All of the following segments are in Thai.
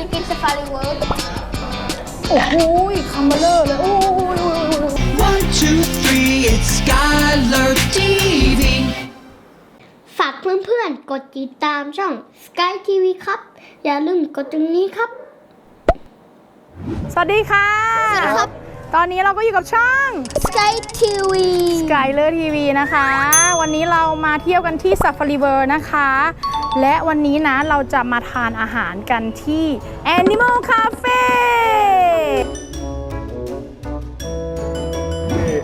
จะกินสฟารีเวิร์กโอ้โหคัมเบอร์เลอเลย โอ้ย One, two, three, it's Skylar TV. ฝากเพื่อนๆ กดติดตามช่อง Sky TV ครับ อย่าลืมกดตรงนี้ครับ สวัสดีค่ะ สวัสดีครับ ตอนนี้เราก็อยู่กับช่อง Sky TV Skyler TV นะคะ วันนี้เรามาเที่ยวกันที่ Safari World นะคะ และวันนี้นะเราจะมาทานอาหารกันที่ Animal Cafe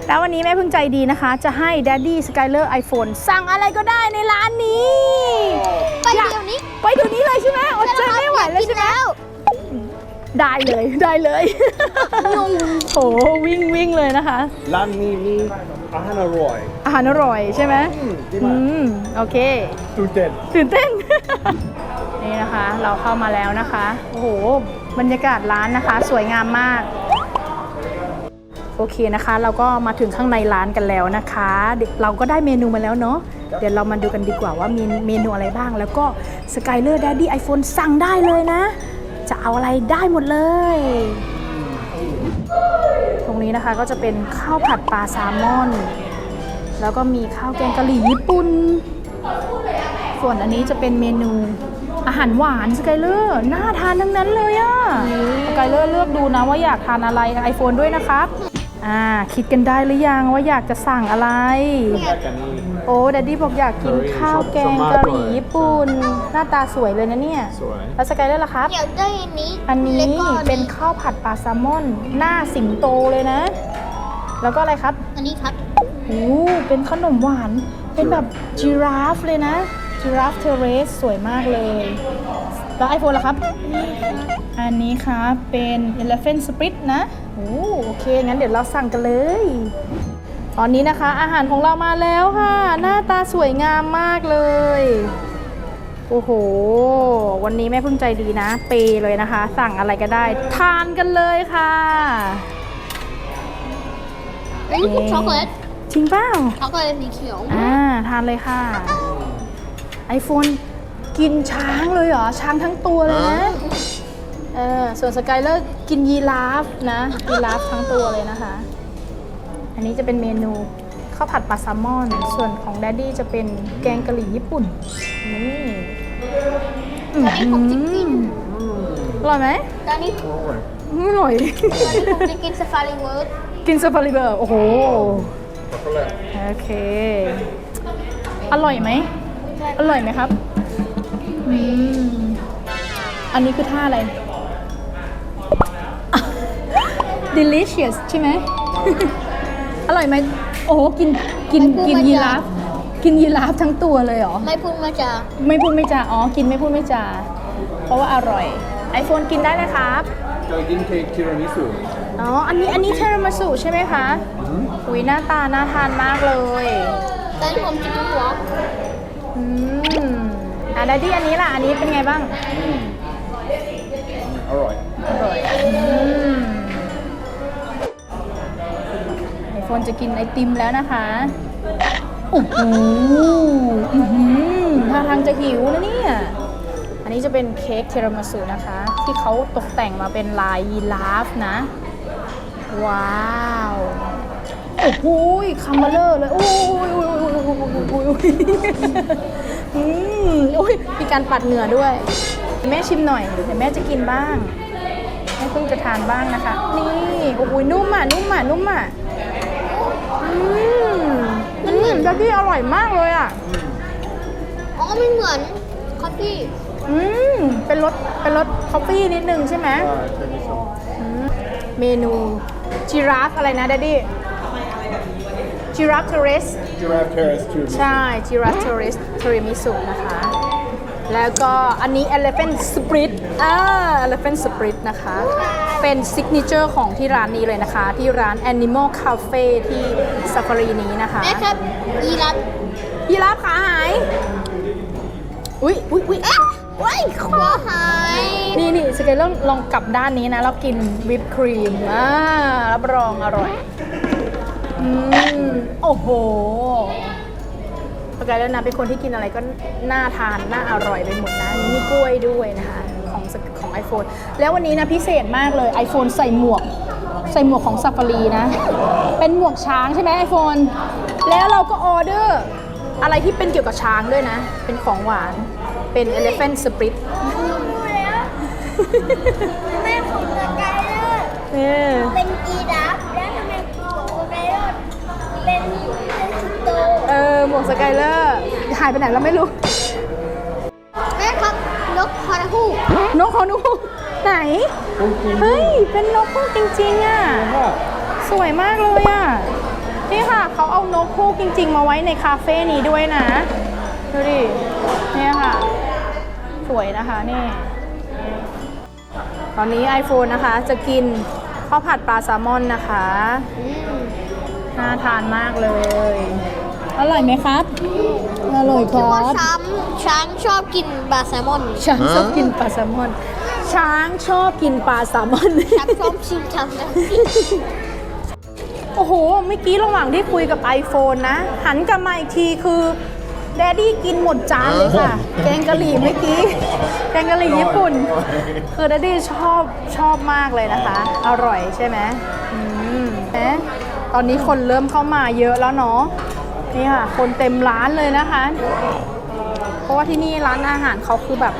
แล้ววันนี้แม่พึ่งใจดีนะคะ จะให้ Daddy Skyler iPhone สั่งอะไรก็ได้ในร้านนี้ ไปเดี๋ยวนี้ ไปเดี๋ยวนี้เลยใช่ไหมอดใจไม่ไหวแล้วใช่ไหมได้เลยได้เลยโอ้วิ่งวิ่งเลยนะคะ ร้านนี้มีอาหารอร่อย อาหารอร่อยใช่ไหมดีอืมากมโอเคตื่นเต้นตื่นเต้น นี่นะคะ เราเข้ามาแล้วนะคะ โอ้โห บรรยากาศร้านนะคะ สวยงามมาก โอเคนะคะ เราก็มาถึงข้างในร้านกันแล้วนะคะ เราก็ได้เมนูมาแล้วเนาะ เดี๋ยวเรามาดูกันดีกว่าว่ามีเมนูอะไรบ้าง แล้วก็ Skyler Daddy iPhone สั่งได้เลยนะ จะเอาอะไรได้หมดเลย ตรงนี้นะคะก็จะเป็นข้าวผัดปลาแซลมอน แล้วก็มีข้าวแกงกะหรี่ญี่ปุ่น ส่วนอันนี้จะเป็นเมนูอาหารหวานสกายเลอร์น่าทานทั้งนั้นเลยอะสกายเลอร์เลือกดูนะว่าอยากทานอะไร iPhone ด้วยนะครับอ่าคิดกันได้หรือยังว่าอยากจะสั่งอะไรได้กันนี่โอ้ดัดดี้บอกอยากกินข้าวแกงกะหรี่ญี่ปุ่น หน้าตาสวยเลยนะเนี่ยสวยแล้วสกายเลอร์ล่ะครับ อยากได้อันนี้ อันนี้แล้วก็อัเป็นข้าวผัดปลาแซลมอน หน้าสิงโตเลยนะ แล้วก็อะไรครับ อันนี้ครับโอ้เป็นขนมหวาน เป็นแบบจีราฟเลยนะ จีราฟเทเรสสวยมากเลย แล้วไอโฟนล่ะครับ อันนี้ครับเป็น Elephant Split นะโอ้โอเค งั้นเดี๋ยวเราสั่งกันเลย ตอนนี้นะคะ อาหารของเรามาแล้วค่ะ หน้าตาสวยงามมากเลย โอ้โห วันนี้แม่พึ่งใจดีนะ เปย์เลยนะคะ สั่งอะไรก็ได้ ทานกันเลยค่ะอันนี้คือช็อกโกแลตจริงเปล่าช็อกโกแลตสีเขียว อ่า ทานเลยค่ะ iPhone กินช้างเลยเหรอ ช้างทั้งตัวเลยนะเออส่วนสกายเลอร์กินยีราฟนะยีราฟทั้งตัวเลยนะคะ อันนี้จะเป็นเมนูข้าวผัดปลาแซลมอน ส่วนของแดดดี้จะเป็นแกงกะหรี่ญี่ปุ่น นี่อื้ออันนี้ผมจะกินอร่อยไหมตอนนี้อร่อยอร่อยตอนนี้ผมจะกินสฟารีเวิร์กกินซาฟารีเบอร์โอ้โหช็อกโกแลตโอเค อร่อยไหม อร่อยไหมครับอืมอันนี้คือท่าอะไร delicious ใช่ไหม อร่อยไหม โอ้โหกิน กิน กินยีราฟ กินยีราฟทั้งตัวเลยเหรอ ไม่พูดมาจากไม่พูดไม่จา อ๋อ กินไม่พูดไม่จา เพราะว่าอร่อย iPhone กินได้นะครับ จะกินเค้กทีรามิสุอ๋อ อันนี้ อันนี้เทรามาสุใช่ไหมคะ อุ้ยหน้าตา น่าทานมากเลยตอนนี้ผมจะกินหัว อืมอะดัดดี้อันนี้ล่ะ อันนี้เป็นไงบ้าง อร่อยอร่อยอืมไอโฟนจะกินไอติมแล้วนะคะโอ้โหอื้อหือท่าทางจะหิวนะเนี่ย อันนี้จะเป็นเค้กเทรามาสุนะคะ ที่เขาตกแต่งมาเป็นลายยีราฟนะ ว้าว โอ้โหคัมเบอร์เลอร์เลยโอ้ยโอ้ยโอ้ยมโอ้ยมีการปัดเหงื่อด้วย แม่ชิมหน่อย เดี๋ยวแม่จะกินบ้างแม่เพิ่งจะทานบ้างนะคะ นี่โอ้โหนุ่มอะนุ่มอะนุ่มอะอืมมันเหมือนดัดดี้อร่อยมากเลยอะอ๋อไม่เหมือนคอฟฟี่อืมเป็นรสเป็นรสคอฟฟี่นิดนึงใช่ไหมเทรามิสุเมนูจิราฟอะไรนะดัดดี้ จิราฟเทเรสจิราฟเทสทีรามิสุใช่ จิราฟเทเรสเทริมิสุนะคะ แล้วก็อันนี้ Elephant Split อ่า Elephant Split นะคะ เป็นซิกเนเจอร์ของที่ร้านนี้เลยนะคะ ที่ร้าน Animal Cafe ที่ซ a ฟารีนี้นะคะแม่ครับยีราฟยีราฟขาหาย อุ๊ยอุ๊ยอุ๊ยว้ายคอหายนี่นี่สเกลลองลองกลับด้านนี้นะ แล้วกินวิปครีมอ่ารับรองอร่อย อืมโอ้โหสกายแล้วนะเป็นคนที่กินอะไรก็น่าทาน น่าอร่อยไปหมดนะนี่มีกล้วยด้วยนะคะ ของสของ iPhone แล้ววันนี้นะพิเศษมากเลย iPhone ใส่หมวก ใส่หมวกของซาฟารีนะ เป็นหมวกช้างใช่ไหม iPhone แล้วเราก็ออเดอร์อะไรที่เป็นเกี่ยวกับช้างด้วยนะ เป็นของหวาน เป็น Elephant Split แม่ของสกายเลอร์เออเป็นกีราฟแล้วทำไมของสกายเลอร์ เป็นเป็นสิงโตเออ หมวกสกายเลอร์ หายไปไหนเราไม่รู้ แม่ครับนกฮอนาฮูกนกเขานูกไหน เฮ้ย เป็นนกฮูกจริงๆอะ สวยมากเลยอะ นี่ค่ะ เขาเอานกฮูกจริง ๆ มาไว้ในคาเฟ่นี้ด้วยนะ ดูดิ เนี่ยค่ะ สวยนะคะนี่ ตอนนี้ iPhone นะคะ จะกินข้าวผัดปลาแซลมอนนะคะ น่าทานมากเลย อร่อยไหมครับ อร่อยคว่ารับช้างช้างชอบกินปลาแซลมอนช้างชอบกินปลาแซลมอน ช้างชอบกินปลาแซลมอน ช้างชอบชิมทำนะโอ้โห เมื่อกี้ระหว่างที่คุยกับ iPhone นะ หันกลับมาอีกทีคือแดดดี้กินหมดจานเลยค่ะ แกงกะหรี่เมื่อกี้ แกงกะหรี่ญี่ปุ่น คือแดดดี้ชอบชอบมากเลยนะคะ อร่อยใช่ไหมอืมเอ๊ะ ตอนนี้คนเริ่มเข้ามาเยอะแล้วเนาะนี่ค่ะ คนเต็มร้านเลยนะคะ เพราะว่าที่นี่ร้านอาหารเขาคือแบบ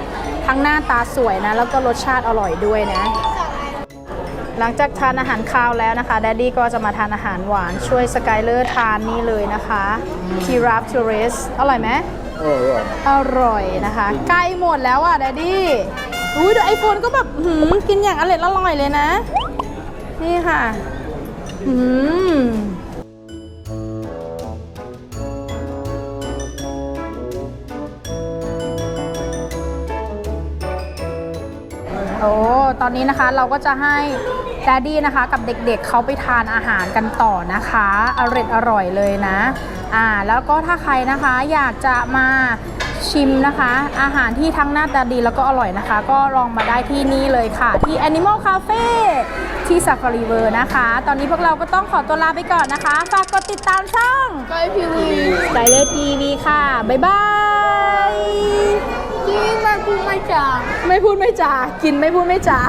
ทั้งหน้าตาสวยนะ แล้วก็รสชาติอร่อยด้วยนะ หลังจากทานอาหารคาวแล้วนะคะแดดดี้ก็จะมาทานอาหารหวานช่วยสกายเลอร์ทานนี่เลยนะคะทีราฟทูริสอร่อยไหม Oh, right. อร่อยนะคะ ใกล้หมดแล้วอะแดดดี้อุ้ยเดี๋ยวไอโฟนก็แบบหืมกินอย่างอร่อยอร่อยเลยนะ นี่ค่ะ หืมโอ้ตอนนี้นะคะเราก็จะให้แดดดี้นะคะกับเด็กๆเขาไปทานอาหารกันต่อนะคะอร่อยอร่อยเลยนะ อ่า แล้วก็ถ้าใครนะคะอยากจะมา ชิมนะคะ อาหารที่ทั้งหน้าตาดีแล้วก็อร่อยนะคะ ก็ลองมาได้ที่นี่เลยค่ะ ที่ Animal Cafe ที่ Safari World นะคะ ตอนนี้พวกเราก็ต้องขอตัวลาไปก่อนนะคะ ฝากกดติดตามช่องก็ทีวีสายเลอทีวีค่ะ บ๊ายบายที่มันพูดไม่จาไม่พูดไม่จากินไม่พูดไม่จา